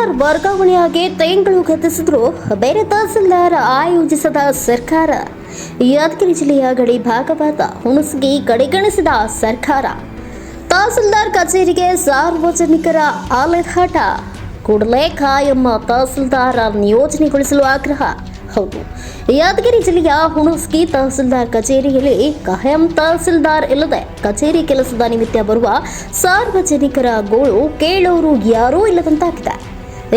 ತಹಸೀಲ್ದಾರ್ ವರ್ಗಾವಣೆಯಾಗಿ ತಿಂಗಳು ಗತಿಸಿದ್ರು ಬೇರೆ ತಹಸೀಲ್ದಾರ್ ಆಯೋಜಿಸದ ಸರ್ಕಾರ. ಯಾದಗಿರಿ ಜಿಲ್ಲೆಯ ಗಡಿ ಭಾಗವಾದ ಹುಣಸಗಿ ಕಡೆಗಣಿಸಿದ ಸರ್ಕಾರ. ತಹಸೀಲ್ದಾರ್ ಕಚೇರಿಗೆ ಸಾರ್ವಜನಿಕರ ಆಲೆದಾಟ ಕೂಡಲೇ ಕಾಯಂ ತಹಸೀಲ್ದಾರ್ ನಿಯೋಜನೆಗೊಳಿಸಲು ಆಗ್ರಹ. ಹೌದು, ಯಾದಗಿರಿ ಜಿಲ್ಲೆಯ ಹುಣಸಗಿ ತಹಸೀಲ್ದಾರ್ ಕಚೇರಿಯಲ್ಲಿ ಕಾಯಂ ತಹಸೀಲ್ದಾರ್ ಇಲ್ಲದೆ ಕಚೇರಿ ಕೆಲಸದ ನಿಮಿತ್ತ ಬರುವ ಸಾರ್ವಜನಿಕರ ಗೋಳು ಕೇಳೋರು ಯಾರೂ ಇಲ್ಲದಂತಾಗಿದೆ.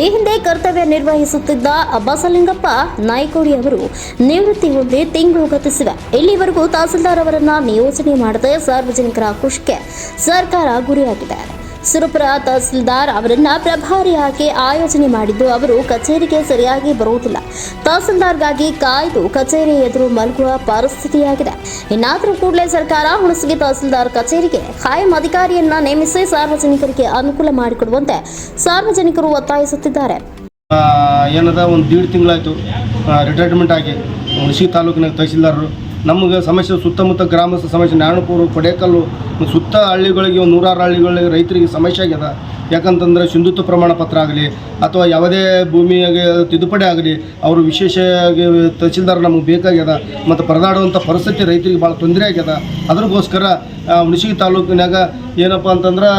ಈ ಹಿಂದೆ ಕರ್ತವ್ಯ ನಿರ್ವಹಿಸುತ್ತಿದ್ದ ಅಬ್ಬಾಸಲಿಂಗಪ್ಪ ನಾಯ್ಕೋಡಿ ಅವರು ನಿವೃತ್ತಿ ಹೊಂದಿ ತಿಂಗಳು ಗತಿಸಿವೆ. ಇಲ್ಲಿವರೆಗೂ ತಹಸೀಲ್ದಾರ್ ಅವರನ್ನ ನಿಯೋಜನೆ ಮಾಡದೆ ಸಾರ್ವಜನಿಕರ ಆಕ್ರೋಶಕ್ಕೆ ಸರ್ಕಾರ ಗುರಿಯಾಗಿದೆ. ಸುರಪುರ ತಹಸೀಲ್ದಾರ್ ಅವರನ್ನ ಪ್ರಭಾರಿಯಾಗಿ ಆಯೋಜನೆ ಮಾಡಿದ್ದು ಅವರು ಕಚೇರಿಗೆ ಸರಿಯಾಗಿ ಬರುವುದಿಲ್ಲ. ತಹಸೀಲ್ದಾರ್ಗಾಗಿ ಕಾಯ್ದು ಕಚೇರಿ ಎದುರು ಮಲಗುವ ಪರಿಸ್ಥಿತಿಯಾಗಿದೆ. ಇನ್ನಾದರೂ ಕೂಡಲೇ ಸರ್ಕಾರ ಹುಣಸಗಿ ತಹಸೀಲ್ದಾರ್ ಕಚೇರಿಗೆ ಕಾಯಂ ಅಧಿಕಾರಿಯನ್ನ ನೇಮಿಸಿ ಸಾರ್ವಜನಿಕರಿಗೆ ಅನುಕೂಲ ಮಾಡಿಕೊಡುವಂತೆ ಸಾರ್ವಜನಿಕರು ಒತ್ತಾಯಿಸುತ್ತಿದ್ದಾರೆ. ಏನದ, ಒಂದು ದೀಡ್ ತಿಂಗಳಾಯಿತು. ರಿಟೈರ್ಮೆಂಟ್ ಆಗಿ ಹುಣಸಿ ತಾಲೂಕಿನ ತಹಸೀಲ್ದಾರರು ನಮಗೆ ಸಮಸ್ಯೆ ಸುತ್ತಮುತ್ತ ಗ್ರಾಮಸ್ಥ ಸಮಸ್ಯೆ ನಾರಾಯಣಪುರ ಕೊಡೇಕಲ್ಲು ಸುತ್ತ ಹಳ್ಳಿಗಳಿಗೆ ನೂರಾರು ಹಳ್ಳಿಗಳಿಗೆ ರೈತರಿಗೆ ಸಮಸ್ಯೆ ಆಗ್ಯದ. ಯಾಕಂತಂದ್ರೆ ಸಿಂಧುತ್ವ ಪ್ರಮಾಣ ಪತ್ರ ಆಗಲಿ ಅಥವಾ ಯಾವುದೇ ಭೂಮಿಯಾಗಿ ತಿದ್ದುಪಡಿ ಆಗಲಿ, ಅವರು ವಿಶೇಷ ತಹಸೀಲ್ದಾರ್ ನಮಗೆ ಬೇಕಾಗ್ಯದ ಮತ್ತು ಪರದಾಡುವಂಥ ಪರಿಸ್ಥಿತಿ ರೈತರಿಗೆ ಭಾಳ ತೊಂದರೆ ಆಗ್ಯದ. ಅದಕ್ಕೋಸ್ಕರ ಹುಣಸಗಿ ತಾಲೂಕಿನಾಗ ಏನಪ್ಪ ಅಂತಂದ್ರೆ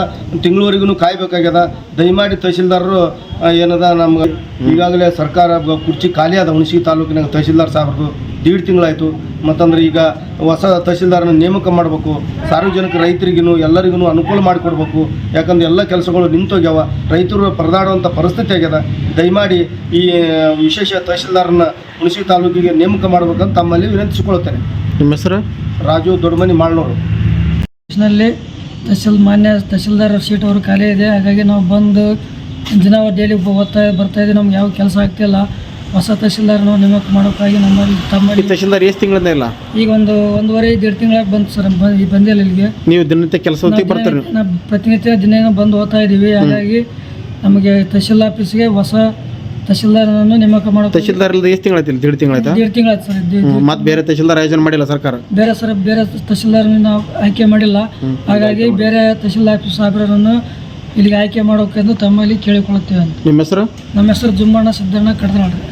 ತಿಂಗಳವರೆಗೂ ಕಾಯಬೇಕಾಗ್ಯದ. ದಯಮಾಡಿ ತಹಸೀಲ್ದಾರರು ಏನದ ನಮ್ಗೆ ಈಗಾಗಲೇ ಸರ್ಕಾರ ಕುರ್ಚಿ ಖಾಲಿ ಅದ ಹುಣಸಗಿ ತಾಲೂಕಿನಾಗ ತಹಸೀಲ್ದಾರ್ ಸಾಹೇಬ್ರದ್ದು ದೀಡ್ ತಿಂಗಳಾಯಿತು. ಮತ್ತಂದ್ರೆ ಈಗ ಹೊಸ ತಹಸೀಲ್ದಾರನ ನೇಮಕ ಮಾಡಬೇಕು. ಸಾರ್ವಜನಿಕ ರೈತರಿಗೂ ಎಲ್ಲರಿಗೂ ಅನುಕೂಲ ಮಾಡಿಕೊಡ್ಬೇಕು. ಯಾಕಂದ್ರೆ ಎಲ್ಲ ಕೆಲಸಗಳು ನಿಂತೋಗ್ಯಾವ ರೈತರು ಪರದಾಡುವಂಥ ಪರಿಸ್ಥಿತಿ ಆಗ್ಯದ. ದಯಮಾಡಿ ಈ ವಿಶೇಷ ತಹಸೀಲ್ದಾರನ ಹುಣಸಿ ತಾಲೂಕಿಗೆ ನೇಮಕ ಮಾಡಬೇಕಂತ ತಮ್ಮಲ್ಲಿ ವಿನಂತಿಸಿಕೊಳ್ಳುತ್ತೇನೆ. ನಿಮ್ಮ ಹೆಸರು? ರಾಜು ದೊಡ್ಡಮನಿ ಮಾಳ್ನೂರು. ನಲ್ಲಿ ತಹಶೀಲ್ ಮಾನ್ಯ ತಹಸೀಲ್ದಾರ್ ಸೀಟ್ ಅವರು ಖಾಲಿ ಇದೆ. ಹಾಗಾಗಿ ನಾವು ಬಂದು ದಿನ ಡೈಲಿ ಓದ್ತಾ ಬರ್ತಾ ಇದ್ದೀವಿ. ನಮ್ಗೆ ಯಾವ ಕೆಲಸ ಆಗ್ತಿಲ್ಲ. ಹೊಸ ತಹಸೀಲ್ದಾರ್ ನಾವು ನೇಮಕ ಮಾಡೋಕ್ಕಾಗಿ ನಮ್ಮಲ್ಲಿ ತಮ್ಮ ತಮ್ಮಲ್ಲಿ ತಹಶೀಲ್ದಾರ್ ಎಷ್ಟು ತಿಂಗಳಿಂದ ಇಲ್ಲ? ಈಗ ಒಂದು ಒಂದೂವರೆ ಎರಡು ತಿಂಗಳಾಗಿ ಬಂತು ಸರ್ ಬ- ಈ ಬಂದಿಲ್ಲ ಇಲ್ಲಿಗೆ. ನೀವು ದಿನನಿತ್ಯ ಕೆಲಸ ಹೊತ್ತಿಗೆ ಬರ್ತೀರಿ ನಾವು ಪ್ರತಿನಿತ್ಯ ದಿನ ಬಂದು ಹೋಗ್ತಾ ಇದ್ದೀವಿ. ಹಾಗಾಗಿ ನಮಗೆ ತಹಸೀಲ್ ಆಫೀಸ್ಗೆ ಹೊಸ ತಹಸೀಲ್ದಾರನನ್ನು ನೇಮಕ ಮಾಡೋಕೆ ತಹಶೀಲ್ದಾರ್ ಇಲ್ಲದೆ ಎಷ್ಟು ತಿಂಗಳ ಇಲ್ಲಿ? ದೀಡ್ ತಿಂಗಳಾಯ್ತಾ? ಎರಡು ತಿಂಗಳಾಯ್ತು ಸರ್ ಮತ್ತೆ ಬೇರೆ ತಹಶೀಲ್ದಾರ್ ಆಯೋಜನೆ ಮಾಡಿಲ್ಲ ಸರ್ಕಾರ? ಬೇರೆ ಸರ್ ಬೇರೆ ತಹಸೀಲ್ದಾರ್ ನಾವು ಆಯ್ಕೆ ಮಾಡಿಲ್ಲ. ಹಾಗಾಗಿ ಬೇರೆ ತಹಸೀಲ್ ಆಫೀಸ್ ಸಾಹೇಬರನ್ನು ಇಲ್ಲಿಗೆ ಆಯ್ಕೆ ಮಾಡೋಕೆಂದು ತಮ್ಮಲ್ಲಿ ಕೇಳಿಕೊಳ್ಳುತ್ತೇವೆ ಅಂತ. ನಿಮ್ಮ ಹೆಸರು? ನಮ್ಮ ಹೆಸರು ಜುಮ್ಮಣ್ಣ ಸಿದ್ದಣ್ಣ ಕಡದನಾಡ್ರಿ